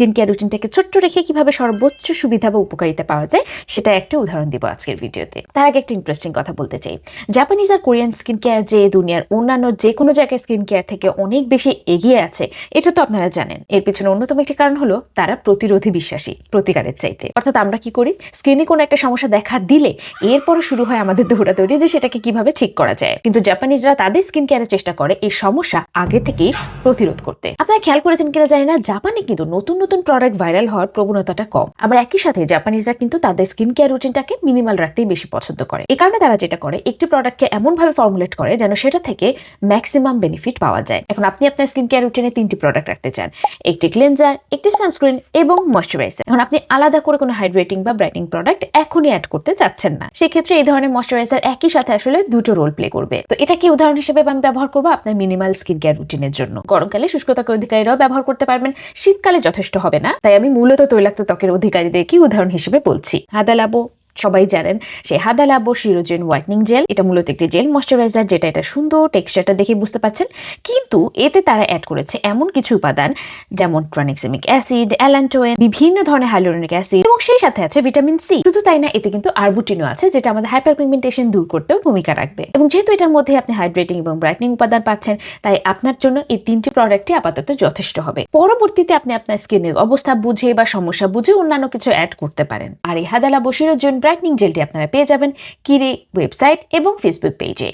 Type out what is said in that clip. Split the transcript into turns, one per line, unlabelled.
Skin care রুটিনটাকে ছোট্ট রেখে কীভাবে সর্বোচ্চ সুবিধা বা উপকারিতা পাওয়া যায়, সেটা একটা উদাহরণ দিব আজকের ভিডিওতে। তার আগে একটা ইন্টারেস্টিং কথা বলতে চাই। জাপানিজ আর কোরিয়ান স্কিন কেয়ার যে দুনিয়ার অন্যান্য যে কোনো জায়গায় স্কিন কেয়ার থেকে অনেক বেশি এগিয়ে আছে, এটা তো আপনারা জানেন। এর পিছনে অন্যতম একটি কারণ হলো, তারা প্রতিরোধী বিশ্বাসী, প্রতিকারের চাইতে। অর্থাৎ আমরা কি করি? স্কিনে কোনো একটা সমস্যা দেখা দিলে এরপরে শুরু হয় আমাদের দৌড়াদৌড়ি যে সেটাকে কীভাবে ঠিক করা যায়। কিন্তু জাপানিজরা তাদের স্কিন কেয়ারের চেষ্টা করে এই সমস্যা আগে থেকেই প্রতিরোধ করতে। আপনারা খেয়াল করেছেন কিনা জানি না জাপানে কিন্তু নতুন নতুন প্রোডাক্ট ভাইরাল হওয়ার প্রবণতাটা কম। আবার একই সাথে জাপানিজরা কিন্তু তাদের স্কিন কেয়ার রুটিনটাকে মিনিমাল রাখতেই বেশি পছন্দ করে। এই কারণে তারা যেটা করে, একটি প্রোডাক্টকে এমনভাবে ফর্মুলেট করে যেন সেটা থেকে ম্যাক্সিমাম বেনিফিট পাওয়া যায়। এখন আপনি আপনার স্কিন কেয়ার রুটিনে তিনটি প্রোডাক্ট রাখতে চান। একটি ক্লিনজার একটি সানস্ক্রিন এবং ময়শ্চারাইজার এখন আপনি আলাদা করে কোনো হাইড্রেটিং বা ব্রাইটিং প্রোডাক্ট এখনই অ্যাড করতে চাচ্ছেন না। সেক্ষেত্রে এই ধরনের ময়শ্চারাইজার একই সাথে আসলে দুটো রোল প্লে করবে। তো এটাকে উদাহরণ হিসেবে আমি ব্যবহার করব? আপনার মিনিমাল স্কিন কেয়ার রুটিনের জন্য। গরমকালে শুষ্কতাকে অধিকারীরাও ব্যবহার করতে পারবেন। শীতকালে যথেষ্ট হবে না। তাই আমি মূলত তৈলাক্ত ত্বকের অধিকারীদেরকে উদাহরণ হিসেবে বলছি। হাদা লাবো সবাই জানেন সেই হাদা লাবো শিরোজেন হোয়াইটনিং জেল। এটা মূলত একটি জেল ময়শ্চারাইজার, যেটা এটা সুন্দর টেক্সচারটা দেখে বুঝতে পারছেন। কিন্তু এতে তারা অ্যাড করেছে এমন কিছু উপাদান, যেমন ট্রানিক্সেমিক অ্যাসিড, অ্যালান্টোয়েন, বিভিন্ন ধরনের হাইলোরনিক অ্যাসিড এবং সেই সাথে আছে ভিটামিন সি। শুধু তাই না, এতে কিন্তু আরবুটিনও আছে, যেটা আমাদের হাইপার পিগমেন্টেশন দূর করতেও ভূমিকা রাখবে। এবং যেহেতু এটার মধ্যে আপনি হাইড্রেটিং এবং ব্রাইটনিং উপাদান পাচ্ছেন, তাই আপনার জন্য এই তিনটি প্রোডাক্টই আপাতত যথেষ্ট হবে। পরবর্তীতে আপনি আপনার স্কিনের অবস্থা বুঝে বা সমস্যা বুঝে অন্যান্য কিছু অ্যাড করতে পারেন। আর এই হাদালা বসিরোর জন্য ব্রাইটনিং জেলটি আপনারা পেয়ে যাবেন কিরে ওয়েবসাইট এবং ফেসবুক পেজে।